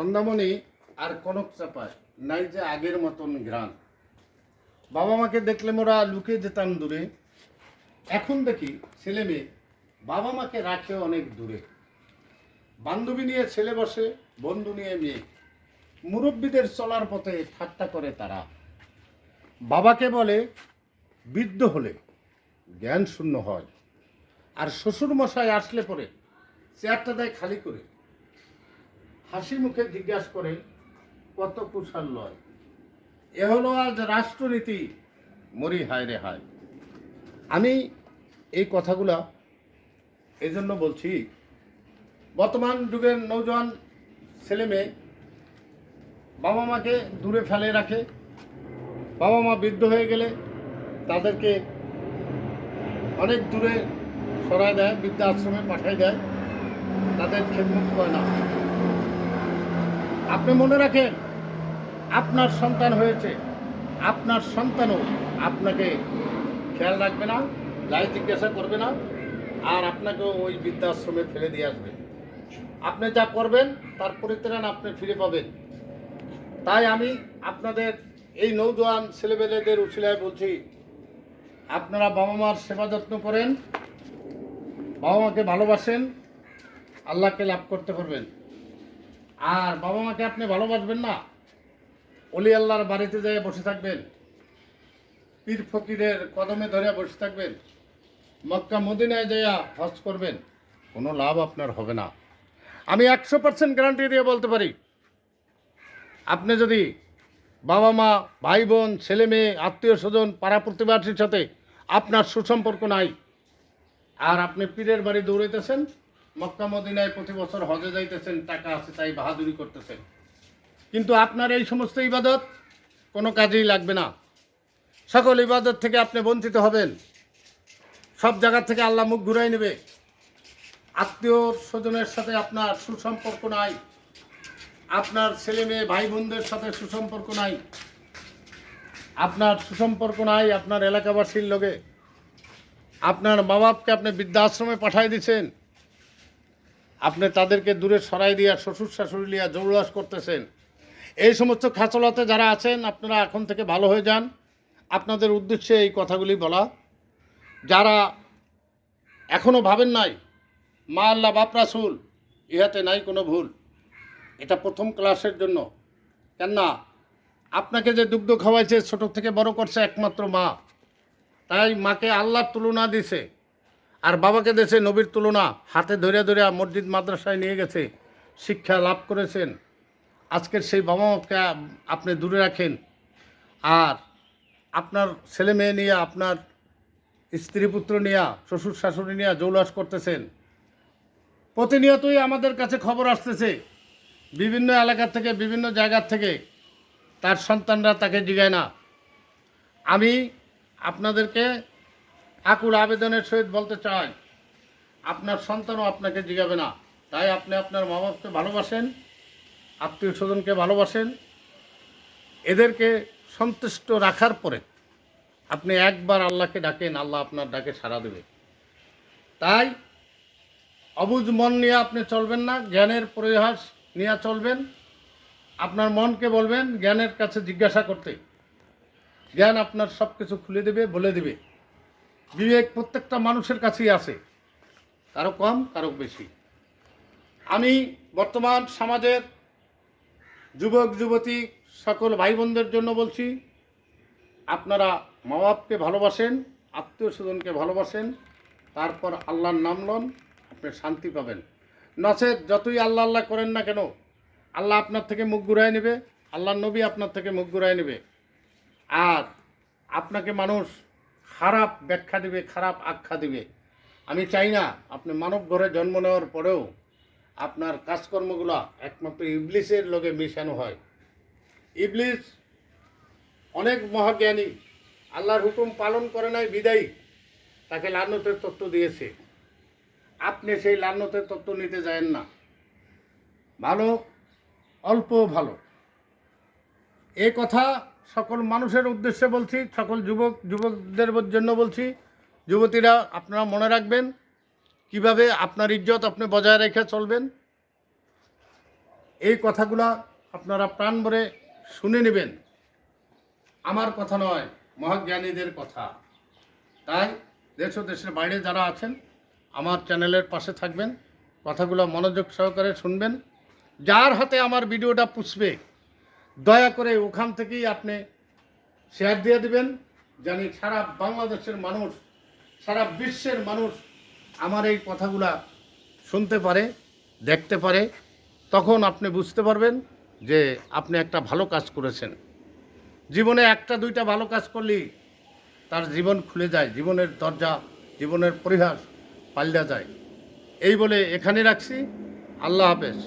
সন্ধ্যামণি আর কনক চাপায় নাই যে আগের মতন গ্রান বাবা মাকে দেখলে মোরা লুকে যেতাম দূরে। এখন দেখি ছেলে মেয়ে, বাবা মাকে রাখে অনেক দূরে। বান্ধবী নিয়ে ছেলে বসে, বন্ধু নিয়ে মেয়ে। মুরব্বীদের চলার পথে ঠাট্টা করে তারা। বাবাকে বলে, বৃদ্ধ হলে জ্ঞান শূন্য হয়। আর শ্বশুর মশাই আসলে পরে চেয়ারটা দেয় খালি করে। হাসি মুখে জিজ্ঞাসা করে কত কুশাল লয়? এ হলো আজ রাষ্ট্রনীতি। মরি হায় রে হায়। আমি এই কথাগুলা এই জন্য বলছি, বর্তমান যুগের নৌজওয়ান ছেলে মেয়ে বাবা মাকে দূরে ফেলে রাখে, বাবা মা বৃদ্ধ হয়ে গেলে তাদেরকে অনেক দূরে সরায় দেয় বৃদ্ধা আশ্রমে পাঠায় দেয়, তাদের খেদমত করে না। আপনি মনে রাখেন, আপনার সন্তান হয়েছে, আপনার সন্তানও আপনাকে খেয়াল রাখবে না, যাই জিজ্ঞাসা করবে না, আর আপনাকে ওই বৃদ্ধাশ্রমে ফেলে দিয়ে আসবে। আপনি যা করবেন, তার পরিত্রাণ আপনি ফিরে পাবেন। তাই আমি আপনাদের এই নৌজোয়ান ছেলেমেয়েদের উচিলায় বলছি, আপনারা বাবা মার সেবা যত্ন করেন, বাবা মাকে ভালোবাসেন, আল্লাহকে লাভ করতে পারবেন। আর বাবা মাকে আপনি ভালোবাসবেন না। অলি আল্লাহর বাড়িতে যেয়ে বসে থাকবেন। পীর ফকিরের কদমে ধরে বসে থাকবেন। মক্কা মদিনায় যাইয়া হজ করবেন। কোনো লাভ আপনার হবে না। আমি একশো পার্সেন্ট গ্যারান্টি দিয়ে বলতে পারি। আপনি যদি বাবা মা ভাই বোন ছেলে মেয়ে আত্মীয় স্বজন পাড়া প্রতিবেশীর সাথে আপনার সুসম্পর্ক নাই, আর আপনি পীরের বাড়ি দৌড়াইতেছেন মক্কা মদিনায় প্রতি বছর হজে যাইতেছেন, টাকা আছে তাই বাহাদুরি করতেছেন। কিন্তু আপনার এই সমস্ত ইবাদত কোনো কাজেই লাগবে না। সকল ইবাদত থেকে আপনি বঞ্চিত হবেন। সব জায়গা থেকে আল্লাহ মুখ ঘুরাই নেবে। আত্মীয় স্বজনের সাথে আপনার সুসম্পর্ক নাই। আপনার ছেলে মেয়ে, ভাই বোনদের সাথে সুসম্পর্ক নাই। আপনার সুসম্পর্ক নাই আপনার এলাকাবাসীর লোকে আপনার মা বাপকে আপনি বৃদ্ধাশ্রমে পাঠাই দিয়েছেন আপনি তাদেরকে দূরে সরাই দিয়া শ্বশুর শাশুড়ি লিয়া জৌরাস করতেছেন। এই সমস্ত খাচলাতে যারা আছেন, আপনারা এখন থেকে ভালো হয়ে যান। আপনাদের উদ্দেশ্যে এই কথাগুলি বলা। যারা এখনও ভাবেন নাই, মা আল্লাহ, বাপ রাসুল, ইহাতে নাই কোনো ভুল। এটা প্রথম ক্লাসের জন্য। কেননা, আপনাকে যে দুগ্ধ খাওয়াইছে, ছোট থেকে বড় করছে একমাত্র মা। তাই মাকে আল্লাহর তুলনা দিছে। আর বাবাকে দেশে নবীর তুলনা, হাতে ধরে ধরে মসজিদ মাদ্রাসায় নিয়ে গেছে, শিক্ষা লাভ করেছেন। আজকের সেই বাবা মাকে আপনি দূরে রাখেন। আর আপনার ছেলে মেয়ে নিয়ে, আপনার স্ত্রী পুত্র নিয়ে, শ্বশুর শাশুড়ি নিয়ে জৌলাস করতেছেন। প্রতিনিয়তই আমাদের কাছে খবর আসতেছে, বিভিন্ন এলাকা থেকে, বিভিন্ন জায়গার থেকে তার সন্তানরা তাকে জিগায় না। আমি আপনাদেরকে আকুল আবেদনের সহিত বলতে চাই আপনার সন্তানও আপনাকে জিগাবে না। তাই আপনি আপনার মা বাপকে ভালোবাসেন, আত্মীয় স্বজনকে ভালোবাসেন। এদেরকে সন্তুষ্ট রাখার পরে আপনি একবার আল্লাহকে ডাকেন, আল্লাহ আপনার ডাকে সাড়া দেবে। তাই অবুজ মন নিয়ে আপনি চলবেন না, জ্ঞানের পরিহাস নিয়ে চলবেন। আপনার মনকে বলবেন জ্ঞানের কাছে জিজ্ঞাসা করতে। জ্ঞান আপনার সব কিছু খুলে দেবে, বলে দেবে। বিবেক প্রত্যেকটা মানুষের কাছেই আছে। কারও কম, কারও বেশি। আমি বর্তমান সমাজের যুবক, যুবতী সকল ভাই বোনদের জন্য বলছি, আপনারা মা বাপকে ভালোবাসেন আত্মীয় স্বজনকে ভালোবাসেন, তারপর আল্লাহর নাম লন আপনি শান্তি পাবেন। নচেত যতই আল্লাহ আল্লাহ করেন না কেন, আল্লাহ আপনার থেকে মুখ ঘুরায় নেবে আল্লাহ নবী আপনার থেকে মুখ ঘুরায় নেবে। আর আপনাকে মানুষ খারাপ ব্যাখ্যা দিবে, খারাপ আখ্যা দিবে। আমি চাই না আপনি মানব ঘরে জন্ম নেওয়ার পরেও আপনার কাজকর্মগুলো একমাত্র ইবলিসের লোকে মিশানো হয়। ইবলিস অনেক মহাজ্ঞানী, আল্লাহর হুকুম পালন করে নাই, বিদায়ী। তাকে লান্নতের তত্ত্ব দিয়েছে। আপনি সেই লান্নতের তত্ত্ব নিতে যায়েন না। ভালো, অল্প ভালো। এ কথা সকল মানুষের উদ্দেশ্যে বলছি, সকল যুবক, যুবকদের জন্য বলছি, যুবতীরা আপনারা মনে রাখবেন কীভাবে আপনার ইজ্জত আপনি বজায় রেখে চলবেন। এই কথাগুলা আপনারা প্রাণ ভরে শুনে নেবেন। আমার কথা নয়, মহাজ্ঞানীদের কথা। তাই দেশ ও দেশের বাইরে যারা আছেন, আমার চ্যানেলের পাশে থাকবেন, কথাগুলো মনোযোগ সহকারে শুনবেন। যার হাতে আমার ভিডিওটা পুষবে দয়া করে ওখান থেকেই আপনি শেয়ার দিয়ে দিবেন, জানি সারা বাংলাদেশের মানুষ, সারা বিশ্বের মানুষ আমার এই কথাগুলা শুনতে পারে, দেখতে পারে। তখন আপনি বুঝতে পারবেন যে আপনি একটা ভালো কাজ করেছেন। জীবনে একটা দুইটা ভালো কাজ করলেই তার জীবন খুলে যায়, জীবনের দরজা, জীবনের পরিহাস পাল্টা যায়। এই বলে এখানে রাখছি। আল্লাহ হাফেজ।